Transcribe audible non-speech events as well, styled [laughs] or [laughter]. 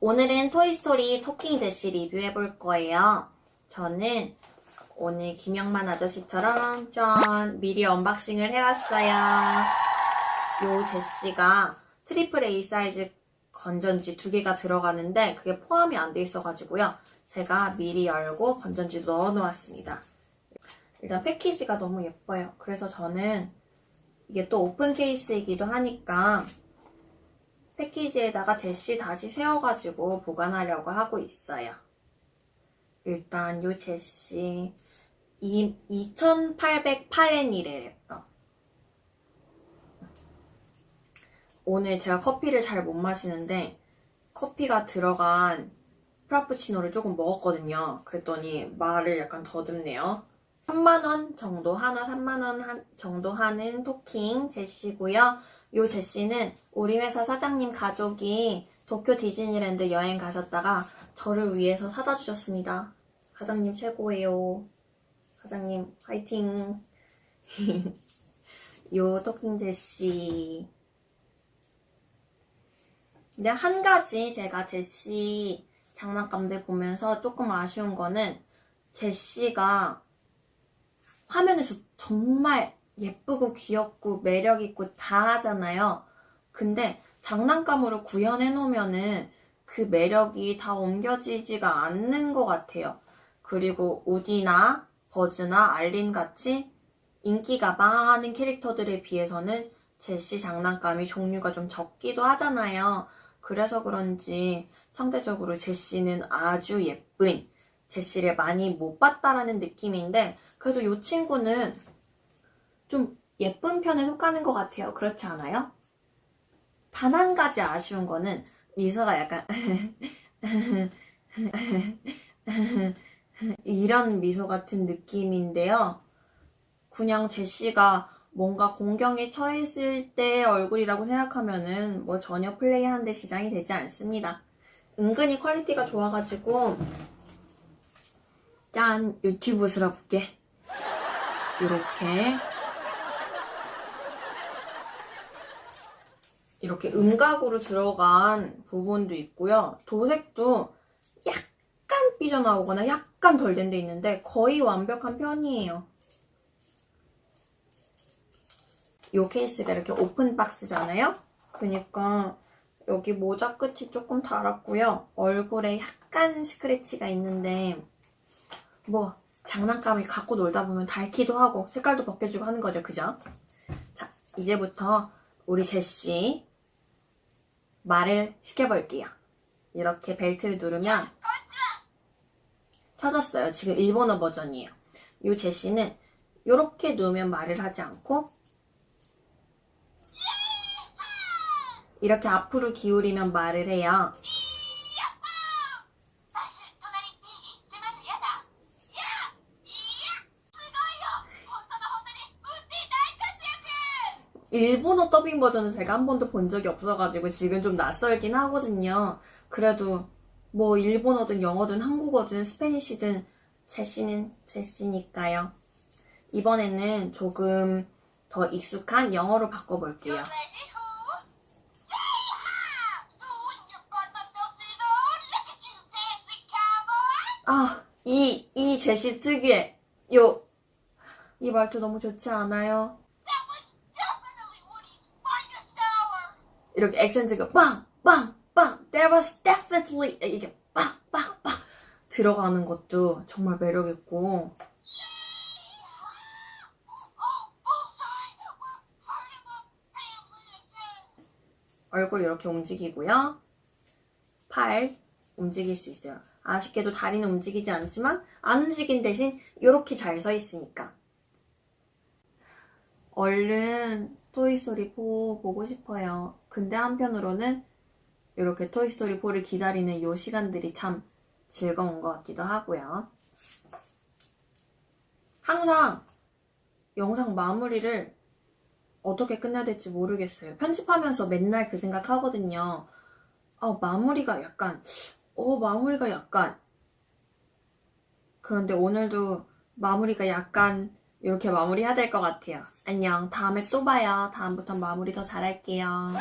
오늘은 토이스토리 토킹 제시 리뷰해볼 거예요. 저는 오늘 김영만 아저씨처럼 짠 미리 언박싱을 해왔어요. 요 제시가 트리플 A 사이즈 건전지 두 개가 들어가는데 그게 포함이 안 돼 있어가지고요. 제가 미리 열고 건전지 넣어놓았습니다. 일단 패키지가 너무 예뻐요. 그래서 저는 이게 또 오픈 케이스이기도 하니까 패키지에다가 제시 다시 세워가지고 보관하려고 하고 있어요. 일단 요 제시 2808엔이래요. 오늘 제가 커피를 잘 못 마시는데 커피가 들어간 프라푸치노를 조금 먹었거든요. 그랬더니 말을 약간 더듬네요. 3만원 정도 하나 3만원 정도 하는 토킹 제시고요. 요 제시는 우리 회사 사장님 가족이 도쿄 디즈니랜드 여행 가셨다가 저를 위해서 사다 주셨습니다. 사장님 최고예요. 사장님 화이팅. [laughs] 요 토킹 제시. 근데 한 가지 제가 제시 장난감들 보면서 조금 아쉬운 거는 제시가 화면에서 정말 예쁘고 귀엽고 매력있고 다 하잖아요. 근데 장난감으로 구현해 놓으면은 그 매력이 다 옮겨지지가 않는 것 같아요. 그리고 우디나 버즈나 알린 같이 인기가 많은 캐릭터들에 비해서는 제시 장난감이 종류가 좀 적기도 하잖아요. 그래서 그런지 상대적으로 제시는 아주 예쁜 제시를 많이 못 봤다라는 느낌인데 그래도 이 친구는 좀 예쁜 편에 속하는 것 같아요. 그렇지 않아요? 단 한 가지 아쉬운 거는 미소가 약간 [laughs] 이런 미소 같은 느낌인데요. 그냥 제시가 뭔가 공경에 처했을 때 얼굴이라고 생각하면은 뭐 전혀 플레이하는데 지장이 되지 않습니다. 은근히 퀄리티가 좋아가지고 짠 유튜브 스럽게 이렇게 이렇게 음각으로 들어간 부분도 있고요. 도색도 약간 삐져나오거나 약간 덜 된 데 있는데 거의 완벽한 편이에요. 이 케이스가 이렇게 오픈 박스잖아요? 그니까 여기 모자 끝이 조금 달았고요. 얼굴에 약간 스크래치가 있는데 뭐 장난감을 갖고 놀다 보면 닳기도 하고 색깔도 벗겨지고 하는 거죠. 그죠? 자, 이제부터 우리 제시 말을 시켜볼게요. 이렇게 벨트를 누르면 켜졌어요. 지금 일본어 버전이에요. 이 제시는 이렇게 누우면 말을 하지 않고 이렇게 앞으로 기울이면 말을 해요. 일본어 더빙 버전은 제가 한 번도 본 적이 없어가지고 지금 좀 낯설긴 하거든요. 그래도 뭐 일본어든 영어든 한국어든 스페니쉬든 제시는 제시니까요. 이번에는 조금 더 익숙한 영어로 바꿔볼게요. 아, 이, 이 제시 특유의 요, 이 말투 너무 좋지 않아요? 이렇게 액센트가 빵, 빵, 빵, there was definitely 이게 빵, 빵, 빵 들어가는 것도 정말 매력있고 얼굴 이렇게 움직이고요. 팔 움직일 수 있어요. 아쉽게도 다리는 움직이지 않지만 안 움직인 대신 이렇게 잘 서 있으니까 얼른 토이스토리 4 보고 싶어요. 근데 한편으로는 이렇게 토이스토리 4를 기다리는 이 시간들이 참 즐거운 것 같기도 하고요. 항상 영상 마무리를 어떻게 끝내야 될지 모르겠어요. 편집하면서 맨날 그 생각 하거든요. 아, 마무리가 약간, 어, 마무리가 약간. 그런데 오늘도 마무리가 약간 이렇게 마무리해야 될 것 같아요. 안녕. 다음에 또 봐요. 다음부터 마무리 더 잘할게요.